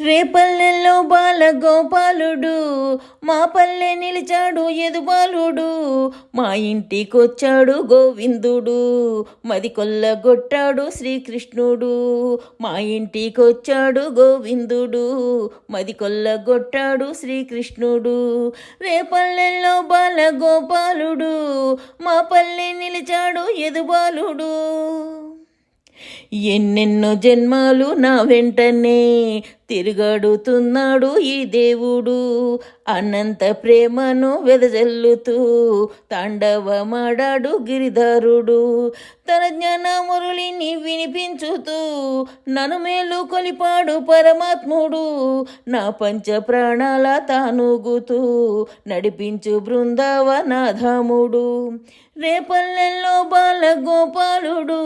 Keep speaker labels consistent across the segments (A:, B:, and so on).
A: రేపల్లెల్లో బాలగోపాలుడు మా పల్లె నిలిచాడు ఎదుబాలుడు మా ఇంటికొచ్చాడు గోవిందుడు మది కొల్లగొట్టాడు శ్రీకృష్ణుడు మా ఇంటికొచ్చాడు గోవిందుడు మది కొల్లగొట్టాడు శ్రీకృష్ణుడు. రేపల్లెల్లో బాలగోపాలుడు మా పల్లె నిలిచాడు ఎదుబాలుడు ఎన్నెన్నో జన్మాలు నా వెంటనే తిరుగడుతున్నాడు ఈ దేవుడు. అనంత ప్రేమను వెదజల్లుతూ తాండవమాడాడు గిరిధరుడు. తన జ్ఞాన మురళిని వినిపించుతూ నన్ను మేలు కొలిపాడు పరమాత్ముడు. నా పంచ ప్రాణాల తానుగుతూ నడిపించు బృందావనాధాముడు. రేపల్లెల్లో గోపాలుడు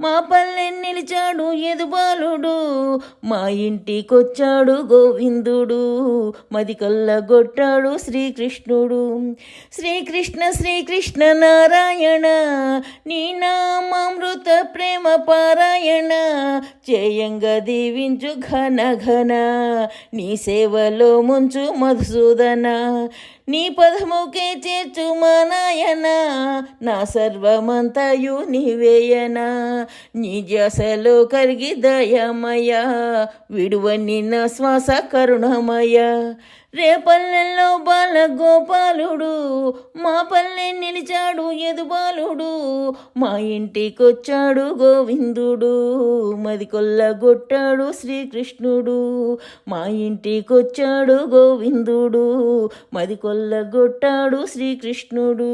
A: మా పల్లె నిలిచాడు ఎదుబాలుడు మా ఇంటికొచ్చాడు గోవిందుడు మది కొట్టాడు శ్రీకృష్ణుడు. శ్రీకృష్ణ శ్రీకృష్ణ నారాయణ నీ నామామృత ప్రేమ పారాయణ చేయంగా దీవించు ఘన ఘన. నీ సేవలో ముంచు మధుసూదన నీ పదముకే చేర్చు మా నాయన నా సర్వమంతయు నీవేయన నీ జసలో కరిగి దయమయ. విడువని నా శ్వాస కరుణమయ. రేపల్లెల్లో బాల గోపాలుడు మా పల్లె నిలిచాడు ఎదుబాలుడు మా ఇంటికొచ్చాడు గోవిందుడు మది కొల్లగొట్టాడు శ్రీకృష్ణుడు. మా ఇంటికొచ్చాడు గోవిందుడు మది కొల్లగొట్టాడు శ్రీకృష్ణుడు.